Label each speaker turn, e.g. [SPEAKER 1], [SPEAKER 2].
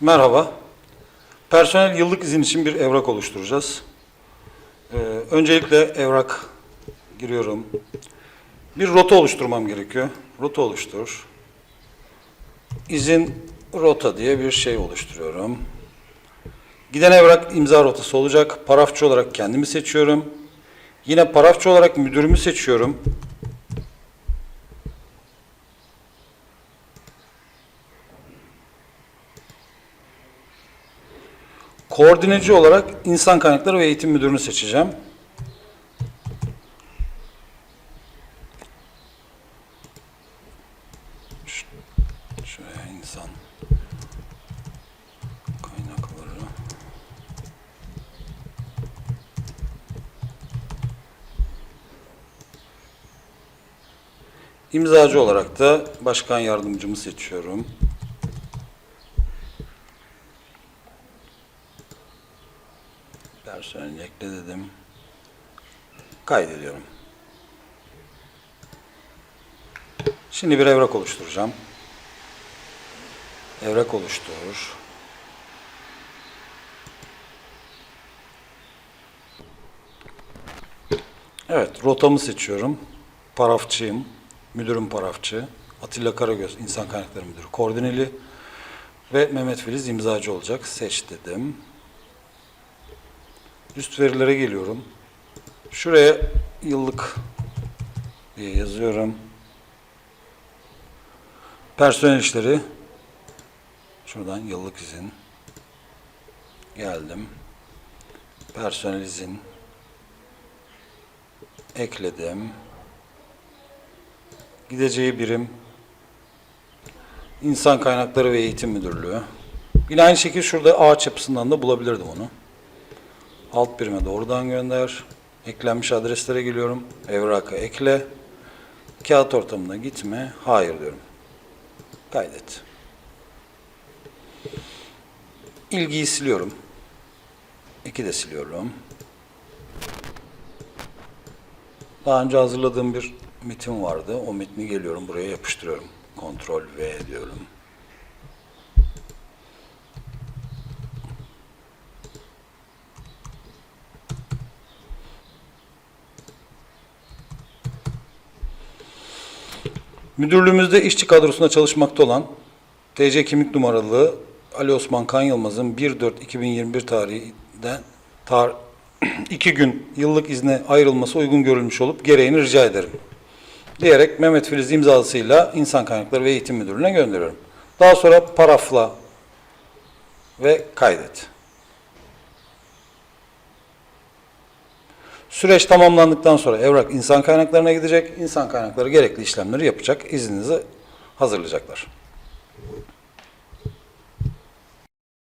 [SPEAKER 1] Merhaba. Personel yıllık izin için bir evrak oluşturacağız. Ee, öncelikle evrak giriyorum. Bir rota oluşturmam gerekiyor. Rota oluştur. İzin rota diye bir şey oluşturuyorum. Giden evrak imza rotası olacak. Parafçı olarak kendimi seçiyorum. Yine parafçı olarak müdürümü seçiyorum. Koordineci olarak insan kaynakları ve eğitim müdürünü seçeceğim. İmzacı olarak da başkan yardımcımı seçiyorum. Personel ekle dedim. Kaydediyorum. Şimdi bir evrak oluşturacağım. Evrak oluştur. Evet, rotamı seçiyorum. Parafçıyım. Müdürüm parafçı. Atilla Karagöz, İnsan Kaynakları Müdürü. Koordineli ve Mehmet Filiz imzacı olacak. Seç dedim. Üst verilere geliyorum. Şuraya yıllık diye yazıyorum. Personel işleri. Şuradan yıllık izin. Geldim. Personel izin. Ekledim. Gideceği birim. İnsan Kaynakları ve Eğitim Müdürlüğü. Yine aynı şekilde şurada ağaç yapısından da bulabilirdim onu. Alt birime doğrudan gönder. Eklenmiş adreslere geliyorum. Evraka ekle. Kağıt ortamına gitme. Hayır diyorum. Kaydet. İlgiyi siliyorum. İki de siliyorum. Daha önce hazırladığım bir metin vardı. O metni geliyorum buraya yapıştırıyorum. Kontrol V diyorum. Müdürlüğümüzde işçi kadrosunda çalışmakta olan TC kimlik numaralı Ali Osman Kan Yılmaz'ın 1.4.2021 tarihinde tar 2 gün yıllık izne ayrılması uygun görülmüş olup gereğini rica ederim. Diyerek Mehmet Filiz imzasıyla İnsan Kaynakları ve Eğitim Müdürlüğü'ne gönderiyorum. Daha sonra parafla ve kaydet. Süreç tamamlandıktan sonra evrak insan kaynaklarına gidecek. İnsan kaynakları gerekli işlemleri yapacak. İzninizi hazırlayacaklar.